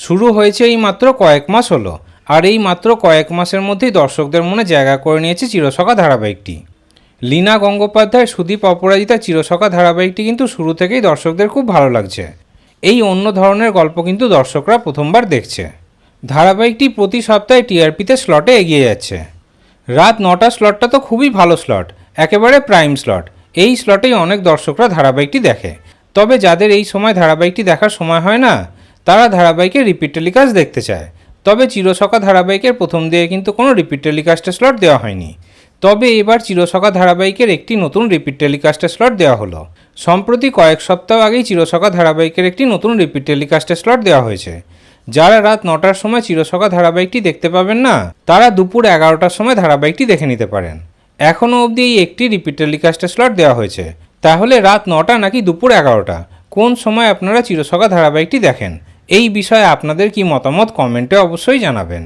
শুরু হয়েছে এই মাত্র কয়েক মাস হলো, আর এই মাত্র কয়েক মাসের মধ্যেই দর্শকদের মনে জায়গা করে নিয়েছে চিরসখা ধারাবাহিকটি। লীনা গঙ্গোপাধ্যায়, সুদীপ অপরাজিতা চিরসখা ধারাবাহিকটি কিন্তু শুরু থেকেই দর্শকদের খুব ভালো লাগছে। এই অন্য ধরনের গল্প কিন্তু দর্শকরা প্রথমবার দেখছে। ধারাবাহিকটি প্রতি সপ্তাহে টিআরপিতে স্লটে এগিয়ে যাচ্ছে। রাত নটা স্লটটা তো খুবই ভালো স্লট, একেবারে প্রাইম স্লট। এই স্লটেই অনেক দর্শকরা ধারাবাহিকটি দেখে। তবে যাদের এই সময় ধারাবাহিকটি দেখার সময় হয় না তারা ধারাবাহিকের রিপিট টেলিকাস্ট দেখতে চায়। তবে চিরসখা ধারাবাহিকের প্রথম দিকে কিন্তু কোনো রিপিট টেলিকাস্টের স্লট দেওয়া হয়নি। তবে এবার চিরসখা ধারাবাহিকের একটি নতুন রিপিট টেলিকাস্টের স্লট দেওয়া হলো। সম্প্রতি কয়েক সপ্তাহ আগেই চিরসখা ধারাবাহিকের একটি নতুন রিপিট টেলিকাস্টের স্লট দেওয়া হয়েছে। যারা রাত নটার সময় চিরসখা ধারাবাহিকটি দেখতে পাবেন না, তারা দুপুর এগারোটার সময় ধারাবাহিকটি দেখে নিতে পারেন। এখনও অবধি এই একটি রিপিট টেলিকাস্টের স্লট দেওয়া হয়েছে। তাহলে রাত নটা নাকি দুপুর এগারোটা? কোন সময় আপনারা চিরসখা ধারাবাহিকটি দেখেন? এই বিষয়ে আপনাদের কি মতামত কমেন্টে অবশ্যই জানাবেন।